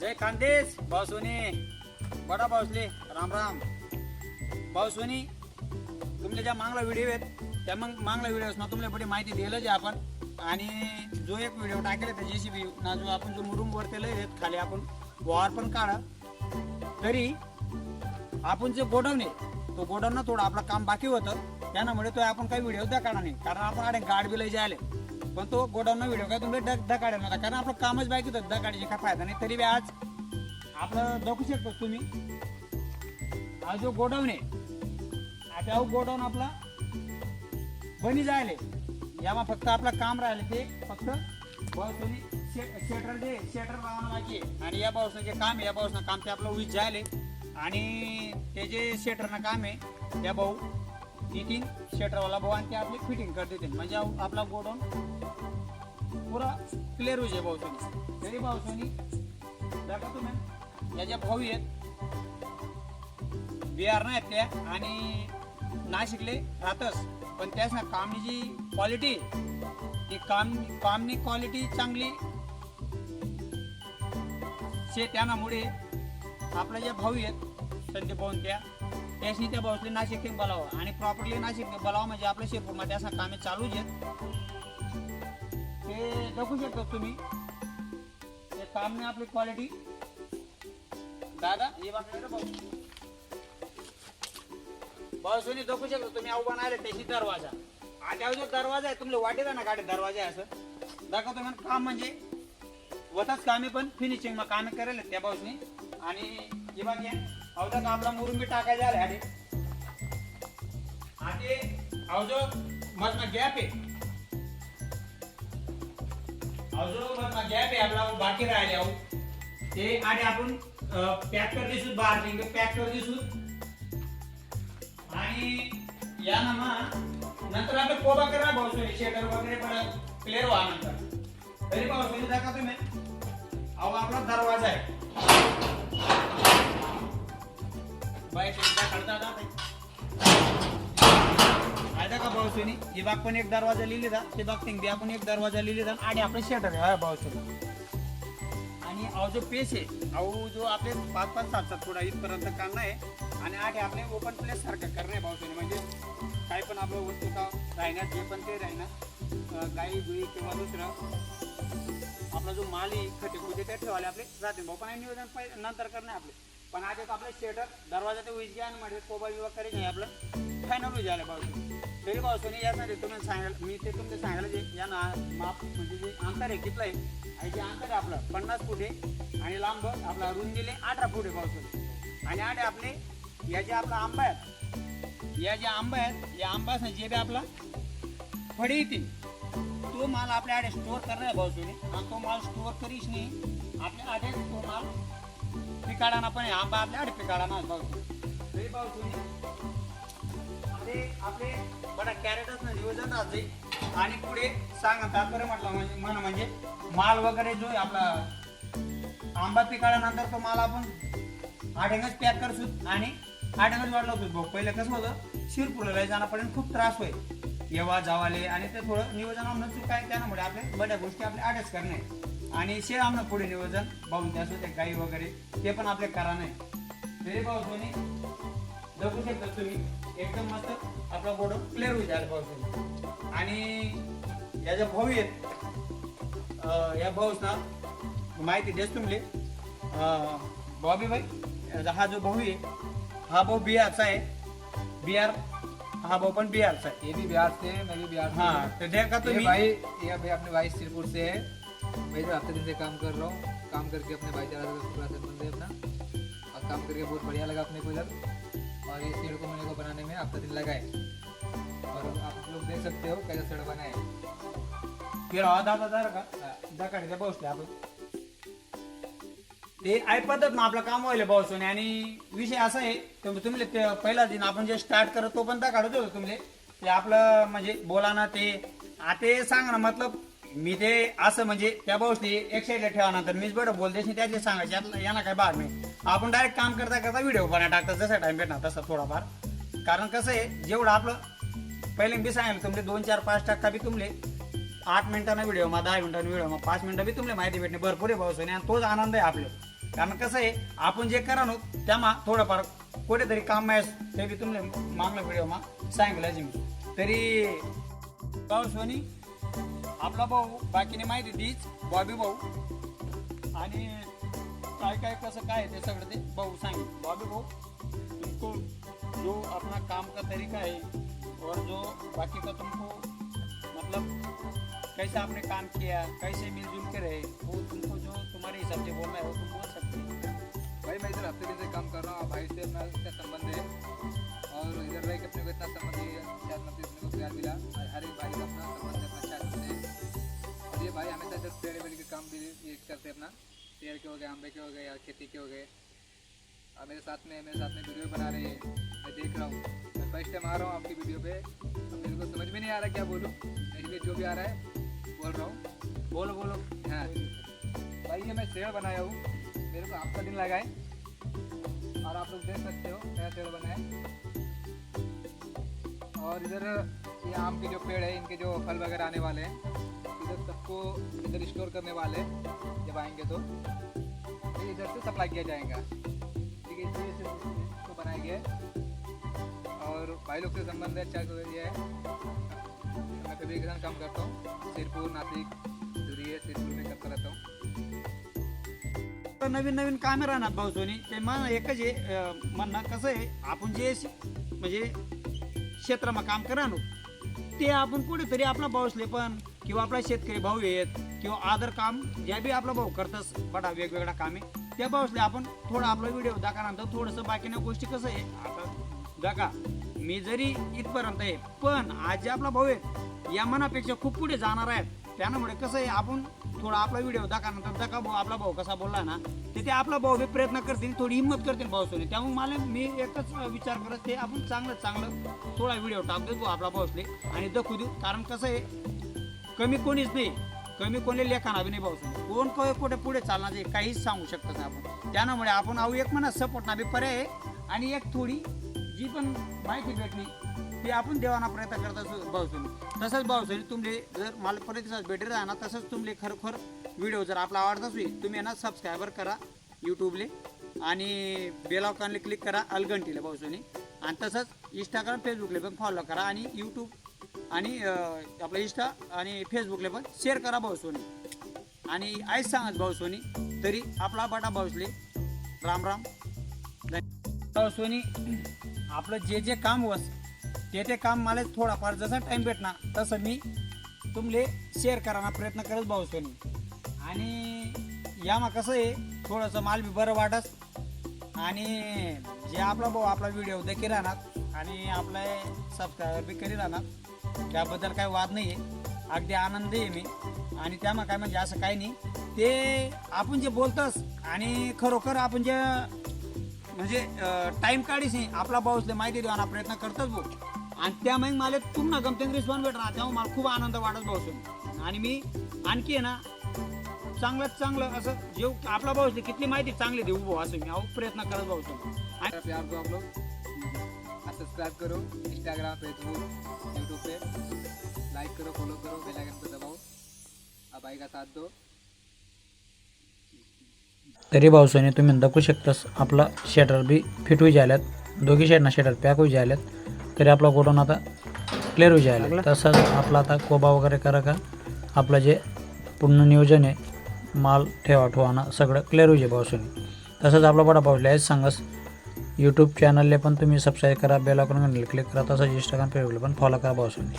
जय कांदेश भाऊसोनी बडा भाऊसले. राम राम. भाऊसोनी तुमले ज्या मागला व्हिडिओ आहेत त्या मग मागला व्हिडिओ ना तुमले बडी माहिती दिलं जे आपण. आणि जो एक व्हिडिओ टाकेल त्या जेसीबी ना जो आपण जो मुरुम वरती लय आहेत खाली आपण वॉर पण काढा. तरी आपण जे गोडाऊन आहे तो गोडाऊन थोडं आपलं काम बाकी होतं. त्यामुळे तो आपण काही व्हिडिओ त्या नाही. कारण आपण आडे गाड बिल जे आले पण तो गोडाऊन व्हिडिओ काय तुम्ही डक दकाडे नव्हता. कारण आपलं कामच बाकी होतं. दकाडीचे काय फायदा नाही. तरी बी आज आपलं दाखवू शकतो तुम्ही. हा जो गोडाऊन आहे आता गोडाऊन आपला बनी जायले. यामा फक्त आपलं काम राहिलं ते फक्त बसनी शेटर दे शेटर लावणं बाकी आणि या पावसानं जे काम आहे या पावसानं काम ते आपलं वीज जायले. आणि ते जे शेटरनं काम आहे त्या भाऊ नितीन शेटरवाला भाऊ आणि ते आपली फिटिंग करते ते म्हणजे आपला गोडाऊन पुरा क्लिअर होईल भाऊसनी तरी भाऊसनी दाखवतो तुम्ही? या ज्या भाऊ आहेत बिहार नाही आहेत त्या आणि नाशिकले राहतच पण त्याच ना कामनी जी क्वालिटी ती काम कामनी क्वालिटी चांगली शे त्यानामुळे आपल्या ज्या भाऊ आहेत त्यांचे पाहून त्या. त्याशी त्या भाऊसले नाशिक किंग बोलावं. आणि प्रॉपरली नाशिक बोलावं म्हणजे आपल्या शिरपूरमध्ये असं कामे चालूच आहेत. ते बघू शकता तुम्ही. ते कामने आपली क्वालिटी दादा हे बघा भाऊ बसुनी दाखवू शकतो तुम्ही आव्हान नाही त्याशी दरवाजा. आता जो दरवाजा आहे तुम्हाला वाटेल ना गाडी दरवाजा आहे असं? दाखवतो म्हणून काम म्हणजे वताच कामे पण फिनिशिंग मग कामे करेल त्या बाजूने आणि हे बाकी अवधा का आपला मुरुंबी टाकायचा आले आधी. आणि अवजो मधला गॅप आहे. अवजो मधला गॅप आहे आपला बाकी राहिले अहो. ते आणि आपण पॅक कर दिसू बाहेर पॅक कर दिसू आणि या ना नंतर आपण कोबा करा भाऊसोनी शेटर वगैरे पण क्लिअर व्हा नंतर. तरी भाऊसोनी दाखवतो तुम्ही अहो आपला दरवाजा आहे. फायदा का भाऊसोनी ही बाग पण एक दरवाजा लिहिली जा. ते बाग बी आपण एक दरवाजा लिहिली जा. आणि आपलं शेटर आहे. हा आणि अहो जो पेस आहे अहो जो आपले पाच पाच सात सात फुटा इथपर्यंत करणं आहे आणि आठ आपले ओपन प्लेस सारखं करणं आहे भाऊसोनी म्हणजे काही पण आपलं वस्तू का राहण्यात जे पण ते राहणार गाई गुई किंवा दुसरं आपला जो माल आहे खटे कुठे ते ठेवाले आपले जाते. भाऊ पण निवेदन नियोजन नंतर करणे आपले. पण आज एक आपलं शेटर दरवाजा ते उईस घ्या आणि म्हणजे कोबा विवा करीत नाही आपलं फायनल उईस झालं भाऊ तरी भाऊसोनी यासाठी तुम्ही सांगायला मी ते तुमचं सांगायला जे या ना माप म्हणजे जे अंतर आहे कितलं आहे आणि जे अंतर आहे आपलं पन्नास फुटे आणि लांब आपला रुंदीले अठरा फुटे पावसाने आणि आठ आपले या जे आपला आंबा आहेत या ज्या आंबा आहेत या आंबा जे बी आपला फळी येतील तो माल आपल्या आडे स्टोअर करणार भाऊसोनी आणि तो माल स्टोअर करीच नाही. आपल्या आडे तो माल पिकाडाना पण आहे. आंबा आपल्या आडे पिकाडाना भाऊ. तरी आपले आपले बडा कॅरेटच ना नियोजन राहते. आणि पुढे सांगा तात्पर्य म्हटलं म्हणजे मन म्हणजे माल वगैरे जो आहे आपला आंबा पिकाळल्यानंतर तो माल आपण आठेंगच पॅक करसूत आणि आठेंगच वाढला होतो. भाऊ पहिलं कसं होतं शिरपूरला पडेल खूप त्रास होईल येवा जावाले आणि ते थोडं नियोजन आमनं चूक त्यामुळे आपले बड्या गोष्टी आपल्या आठच करणे. आणि शे आमनं पुढे नियोजन भाऊ त्या ते गाई वगैरे ते पण आपले करा नाही. तरी भाऊ दोन्ही जगू शकता तुम्ही. एकदम मस्त आपला गोडो क्लिअर होईल झाला भाऊ आणि या ज्या भाऊ आहेत या भाऊस ना माहिती देस तुमले बॉबी भाई हा जो भाऊ आहे हा भाऊ बिहारचा आहे. बिहार हा भाऊ पण बिहारचा आहे. ये भी बिहार से है मैं भी बिहार हाँ हूँ। तो देखा ये तुम्ही. भाई ये भाई अपने भाई सिरपुर से है भाई तो हफ्ते दिन से काम कर रहा हूँ। काम करके अपने भाईचारा से पूरा संबंध है अपना। और काम करके बहुत बढ़िया लगा अपने को इधर। और ये सीढ़ को मेरे को बनाने में हफ्ता दिन लगा है। और आप लोग देख सकते हो कैसा सीढ़ बना है। फिर हा। दादा जरा का दाखा बसले आपण ते ऐपतच ना आपलं काम व्हायला भाऊसोने आणि विषय असा आहे तुम्ही पहिला दिन आपण जे स्टार्ट करत तो पण दाखवत होतो तुम्ही ते आपलं म्हणजे बोला ना ते. आ ते सांग ना मतलब मी ते असं म्हणजे त्या भाऊसने एक साईडला ठेवा ना तर मीच बरं बोलते त्याचे सांगायचे यांना काय भाग नाही. आपण डायरेक्ट काम करता करता व्हिडिओ बनवा टाकतात जसा टाइम भेटणार तसा थोडाफार. कारण कसं आहे जेवढं आपलं पहिले मी सांगेल तुमले दोन चार पाच टक्का बी तुमले. आठ मिनिटांना व्हिडिओ मग दहा मिनिटांना व्हिडिओ मग पाच मिनिटं बी तुमले माहिती भेटणे. भरपूर आहे भाऊ आणि तोच आनंद आहे आपले. कारण कसं आहे आपण जे करा नो त्यामा थोडंफार कुठेतरी काम आहे ते बी तुमले मागलं व्हिडिओ मग सांगितलं जी मी तरी भाऊ सोनी आपला भाऊ बाकीने माहिती तीच बॉबी भाऊ. आणि काय काय कसं काय ते सगळं ते भाऊ सांगितलं बॉबी भाऊ तुमको जो अपना काम का तरीका है और जो बाकी का तुमको मतलब कैसे आपने काम किया कैसे मिलजुल के रहे वो तुमको जो तुम्हारे हिसाब से बोलना है वो तुम बोल सकते हो भाई मैं इधर हफ्ते दिन से काम कर रहा हूँ भाई से अपना इसका संबंध है और इधर रह के अपने को इतना संबंध है शायद मतलब को प्यार मिला और हर एक भाई का अपना संबंध है अच्छा भी ये करते अपना। पेड़ के हो गए, आंबे के हो गए, या खेती के हो गए। और मेरे साथ में, मेरे साथ में वीडियो बना रहे हैं। मैं देख रहा हूँ। मैं फ़र्स्ट टाइम आ रहा हूँ आपकी वीडियो पे। अब मेरे को समझ में नहीं आ रहा क्या बोलूँ। इसलिए जो भी आ रहा है, बोल रहा हूँ। बोलो बोलो। हाँ। भाई, ये मैं शेर बनाया हूँ। मेरे को आपका दिन लगा है। और आप लोग देख सकते हो नया शेर बनाए और इधर ये आम के जो पेड़ है, इनके जो फल वगैरह आने वाले हैं। इधर सबको इधर स्टोर करने वाले जब आएंगे तो। ये इधर से सप्लाई किया जाएगा। ठीक है इसलिए इसको बनाया गया है और भाई लोग से संबंध है अच्छा ये है। मैं कभी के काम करता हूँ। सिरपुर नासिक धुरिये सिरपुर में करता रहता हूँ। नवीन नवीन कामे राहणार भाऊ सोनी। ते मन एकच आहे म्हणणं कसं आहे आपण जे म्हणजे क्षेत्राમાં काम करा ते आपण कुठेतरी आपला पाऊसले पण किंवा आपला शेतकरी भाऊ आहेत किंवा आदर काम ज्या बी आपला भाऊ करतस बडा वेगवेगळ्या कामे त्या भाऊसले आपण थोडा आपला व्हिडिओ दाखवल्यानंतर थोडंसं बाकीच्या गोष्टी कसं आहे आता दाखा मी जरी इथपर्यंत आहे पण आज जे आपला भाऊ आहे या मनापेक्षा खूप पुढे जाणार आहेत त्यामुळे कसं आहे आपण थोडा आपला व्हिडिओ दाखवल्यानंतर दाखा भाऊ आपला भाऊ कसा बोलला ना ते ते आपला भाऊ बी प्रयत्न करतील थोडी हिंमत करतील भाऊ सोने त्यामुळे मला मी एकच विचार करत ते आपण चांगलं चांगलं थोडा व्हिडिओ टाकतो भाऊ आपला भाऊसले आणि दखू देऊ. कारण कसं आहे कमी कोणीच नाही. कमी कोणी लेखाना बी नाही भाऊ कोण कोण कुठे पुढे चालणार नाही काहीच सांगू शकत नाही आपण. त्यामुळे आपण आऊ एक म्हणा सपोर्ट ना बी पर्याय आणि एक थोडी जी पण माहिती भेटली ती आपण देवाना प्रयत्न करत असतो भाऊसोनी तसंच भाऊसोनी तुमले जर मला प्रतिसाद राहा ना तसंच तुमले खरोखर व्हिडिओ जर आपला आवडत असेल तुम्ही ना सबस्क्रायबर करा यूट्यूबले आणि बेलावकानले क्लिक करा अलगंटीला भाऊसोनी आणि तसंच इंस्टाग्राम फेसबुकले पण फॉलो करा. आणि यूट्यूब आणि आपला आपलं इंस्टा आणि फेसबुकला पण शेअर करा भाऊ सोनी. आणि आईच सांगत भाऊ सोनी तरी आपला बटा भाऊसले राम राम. भाऊ सोनी आपलं जे जे काम वस ते ते काम मला थोडाफार जसा टाईम भेटणार तसं मी तुमले शेअर करायला प्रयत्न करत भाऊ सोनी. आणि यामा कसं आहे थोडंसं माल बी बरं वाटस. आणि जे आपला भाऊ आपला व्हिडिओ देखील राहणार आणि आपला सबस्क्रायबर बी करी राहणार त्याबद्दल काही वाद नाही आहे अगदी आनंद आहे मी. आणि त्यामुळे काय म्हणजे असं काही नाही. ते आपण जे बोलतस आणि खरोखर आपण जे म्हणजे टाइम काढीस नाही आपला भाऊसले माहिती देवाना प्रयत्न करतच भाऊ. आणि त्यामुळे मला पुन्हा गमतीन रिस्पॉन्स भेटणार त्यामुळे मला खूप आनंद वाटत भाऊ आणि मी आणखी आहे ना चांगलं चांगलं असं जेव आपला भाऊ किती माहिती चांगली देऊ भाऊ असं मी. अहो प्रयत्न करत भाऊ सब्सक्राइब करो इंस्टाग्राम फेसबुक यूट्यूब पे. लाइक करो फॉलो करो बेल आइकन पे दबाओ. अब भाई का साथ दो. तरी भाऊसाने तुम्ही दाखवू शकतास. आपला शटर बी फिट होई जायल्यात. दोघी साईडना शटर पॅक होई जायल्यात. तरी आपला गोडाऊन आता क्लिअर होई जायला. तसंच आपला आता कोबा वगैरे करा का? आपलं जे पूर्ण नियोजन आहे माल ठेवा ठेवाना सगळं क्लिअर होई जाय भाऊसाने तसंच आपला बडा पावले आहेच सांगस. यूट्यूब चॅनलले पण तुम्ही सबस्क्राईब करा बेल आयकॉन क्लिक करा तसंच इंस्टाग्राम पेजला पण फॉलो करा भाऊसाने